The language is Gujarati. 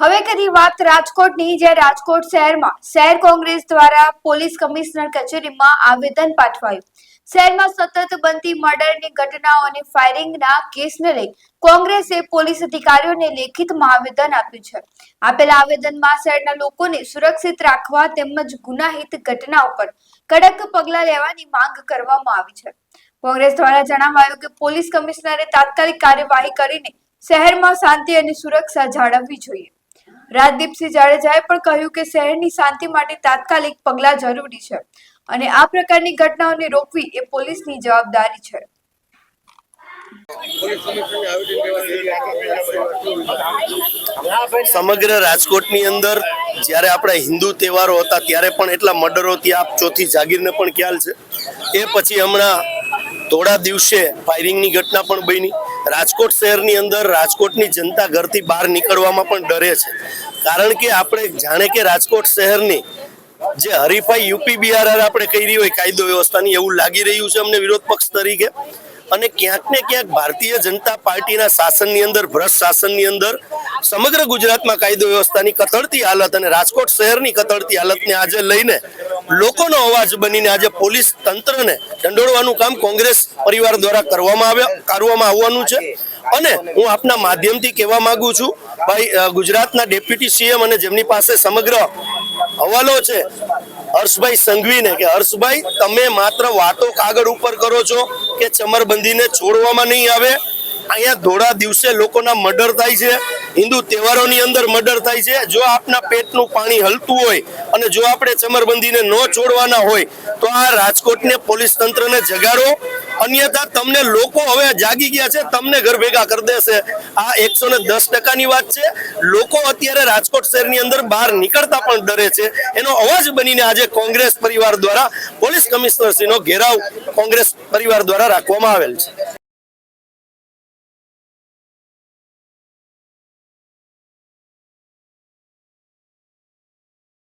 હવે કરી વાત રાજકોટની, જ્યાં રાજકોટ શહેરમાં શહેર કોંગ્રેસ દ્વારા પોલીસ કમિશનર કચેરીમાં આવેદન પાઠવાયું. શહેરમાં સતત બનતી મર્ડરની ઘટનાઓ અને ફાયરિંગના કેસને લઈ કોંગ્રેસે પોલીસ અધિકારીઓને લેખિતમાં આવેદન આપ્યું છે. આપેલા આવેદનમાં શહેરના લોકોને સુરક્ષિત રાખવા તેમજ ગુનાહિત ઘટના ઉપર કડક પગલાં લેવાની માંગ કરવામાં આવી છે. કોંગ્રેસ દ્વારા જણાવાયું કે પોલીસ કમિશનરે તાત્કાલિક કાર્યવાહી કરીને શહેરમાં શાંતિ અને સુરક્ષા જાળવવી જોઈએ. રાજદીપસિંહ જાડેજાએ પણ કહ્યું કે શહેરની શાંતિ માટે તાત્કાલિક પગલાં જરૂરી છે અને આ પ્રકારની ઘટનાઓને રોકવી એ પોલીસની જવાબદારી છે. સમગ્ર રાજકોટની અંદર જ્યારે આપણા હિન્દુ તહેવારો હતા ત્યારે પણ એટલા મર્ડરો ત્યાં ચોથી જાગીરને પણ ખ્યાલ છે. એ પછી હમણાં થોડા દિવસે ફાયરિંગની ઘટના પણ બની. રાજકોટ શહેરની અંદર રાજકોટની જનતા ઘરથી બહાર નીકળવામાં પણ ડરે છે. કારણ કે આપણે જાણે કે રાજકોટ શહેરની જે હરીફાઈ યુપી બિહાર આપણે કરી હોય કાયદો વ્યવસ્થાની એવું લાગી રહ્યું છે અમને વિરોધ પક્ષ તરીકે. અને ક્યાંક ને ક્યાંક ભારતીય જનતા પાર્ટીના શાસનની અંદર, ભ્રષ્ટ શાસનની અંદર, સમગ્ર ગુજરાતમાં કાયદો વ્યવસ્થાની કથળતી હાલત અને રાજકોટ શહેરની કથળતી હાલતને આજે લઈને લોકોનો અવાજ બનીને આજે પોલીસ તંત્રને દંડોળવાનું કામ કોંગ્રેસ પરિવાર દ્વારા કરવામાં આવ્યા કરવામાં આવવાનું છે. અને હું આપના માધ્યમથી કહેવા માંગુ છું, ભાઈ ગુજરાતના ડેપ્યુટી સીએમ અને જેમની પાસે સમગ્ર હવાલો છે, હર્ષભાઈ સંઘવીને કે, હર્ષભાઈ, તમે માત્ર વાતો કાગળ ઉપર કરો છો કે ચમરબંધીને છોડવામાં નહીં આવે. અહીંયા ધોળા દિવસે લોકોના મર્ડર થાય છે. હિન્દુ તહેવારોની અંદર મર્ડર થાય છે. જો આપના પેટનું પાણી હલતું હોય અને જો આપણે ચમરબંધીને ન છોડવાના હોય, તો આ રાજકોટને પોલીસ તંત્રને જગાડો. અન્યથા તમને લોકો હવે જાગી ગયા છે, તમને ઘર ભેગા કરી દેશે. આ એકસો ને દસ ટકાની વાત છે. લોકો અત્યારે રાજકોટ શહેરની અંદર બહાર નીકળતા પણ ડરે છે. એનો અવાજ બનીને આજે કોંગ્રેસ પરિવાર દ્વારા પોલીસ કમિશનરશ્રીનો ઘેરાવ કોંગ્રેસ પરિવાર દ્વારા રાખવામાં આવેલ છે.